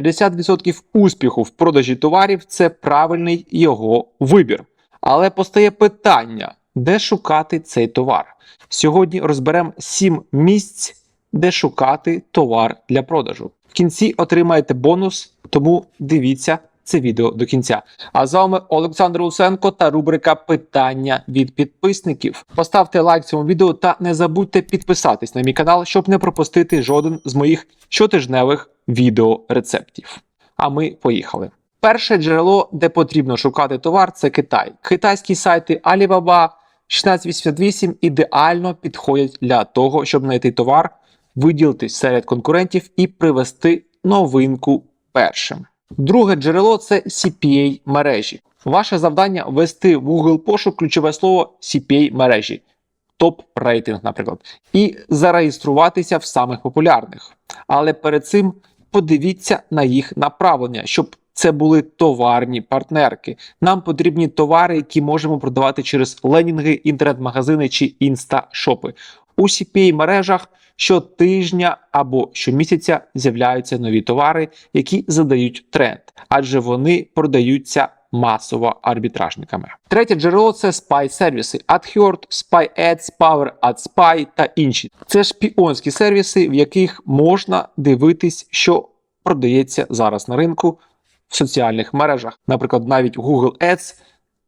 50% успіху в продажі товарів це правильний його вибір. Але постає питання, де шукати цей товар. Сьогодні розберемо 7 місць, де шукати товар для продажу. В кінці отримаєте бонус, тому дивіться це відео до кінця. А з вами Олександр Лусенко та рубрика Питання від підписників. Поставте лайк цьому відео та не забудьте підписатись на мій канал, щоб не пропустити жоден з моїх щотижневих відеорецептів. А ми поїхали. Перше джерело, де потрібно шукати товар, це Китай. Китайські сайти Alibaba 1688 ідеально підходять для того, щоб знайти товар, виділитись серед конкурентів і привести новинку першим. Друге джерело це CPA мережі. Ваше завдання ввести в Google пошук ключове слово CPA мережі, топ рейтинг, наприклад, і зареєструватися в самих популярних. Але перед цим подивіться на їх направлення, щоб це були товарні партнерки. Нам потрібні товари, які можемо продавати через ленінги, інтернет-магазини чи інсташопи. У CPA мережах щотижня або щомісяця з'являються нові товари, які задають тренд, адже вони продаються масово арбітражниками. Третє джерело це spy сервіси AdHerd, SpyAds, PowerAdSpy та інші. Це шпіонські сервіси, в яких можна дивитись, що продається зараз на ринку в соціальних мережах, наприклад, навіть Google Ads,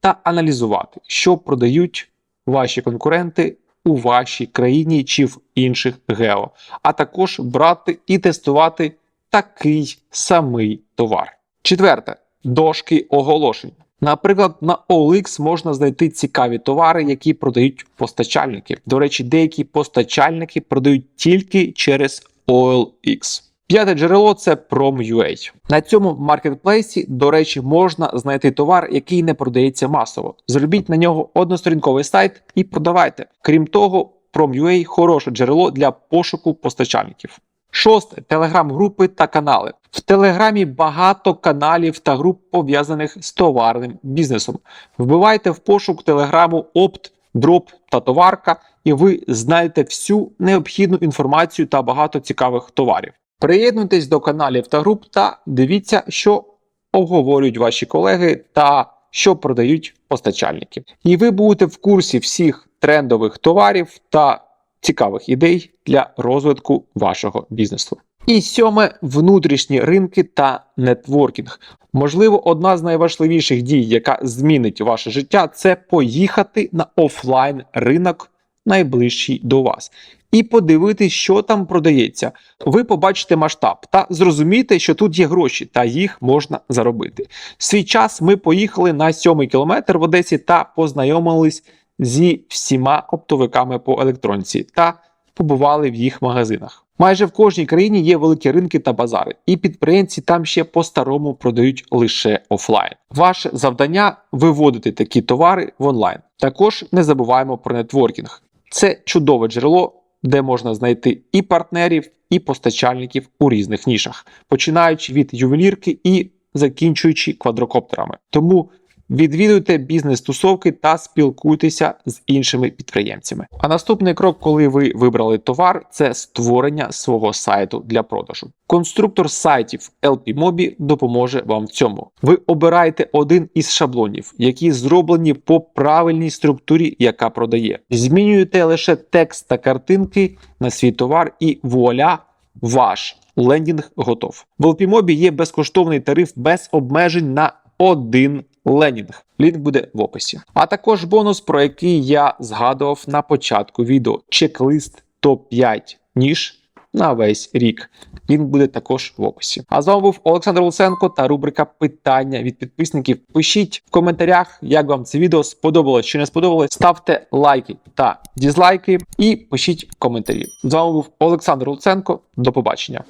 та аналізувати, що продають ваші конкуренти у вашій країні чи в інших гео, а також брати і тестувати такий самий товар. Четверте дошки оголошень. Наприклад, на OLX можна знайти цікаві товари, які продають постачальники. До речі, деякі постачальники продають тільки через OLX. П'яте джерело це Prom.ua. На цьому маркетплейсі, до речі, можна знайти товар, який не продається масово. Зробіть на нього односторінковий сайт і продавайте. Крім того, Prom.ua – хороше джерело для пошуку постачальників. Шосте телеграм-групи та канали. В Телеграмі багато каналів та груп пов'язаних з товарним бізнесом. Вбивайте в пошук телеграму опт, дроп та товарка, і ви знайдете всю необхідну інформацію та багато цікавих товарів. Приєднуйтесь до каналів та груп та дивіться, що обговорюють ваші колеги та що продають постачальники. І ви будете в курсі всіх трендових товарів та цікавих ідей для розвитку вашого бізнесу. І сьоме внутрішні ринки та нетворкінг. Можливо, одна з найважливіших дій, яка змінить ваше життя, це поїхати на офлайн ринок найближчий до вас. І подивитись, що там продається. Ви побачите масштаб та зрозумієте, що тут є гроші, та їх можна заробити. Свій час ми поїхали на сьомий кілометр в Одесі та познайомились зі всіма оптовиками по електронці та побували в їх магазинах. Майже в кожній країні є великі ринки та базари, і підприємці там ще по-старому продають лише офлайн. Ваше завдання виводити такі товари в онлайн. Також не забуваємо про нетворкінг. Це чудове джерело, де можна знайти і партнерів, і постачальників у різних нішах, починаючи від ювелірки і закінчуючи квадрокоптерами. Тому Відвідуйте бізнес-тусовки та спілкуйтеся з іншими підприємцями. А наступний крок, коли ви вибрали товар, це створення свого сайту для продажу. Конструктор сайтів LPMobi допоможе вам в цьому. Ви обираєте один із шаблонів, які зроблені по правильній структурі, яка продає. Змінюєте лише текст та картинки на свій товар, і вуаля, ваш лендінг готов. В LPMobi є безкоштовний тариф без обмежень на один ленінг. Лінк буде в описі. А також бонус, про який я згадував на початку відео: чек-лист топ-5 ніж на весь рік. Лінк буде також в описі. А з вами був Олександр Луценко та рубрика Питання від підписників. Пишіть в коментарях, як вам це відео сподобалось чи не сподобалось. Ставте лайки та дізлайки і пишіть коментарі. З вами був Олександр Луценко. До побачення.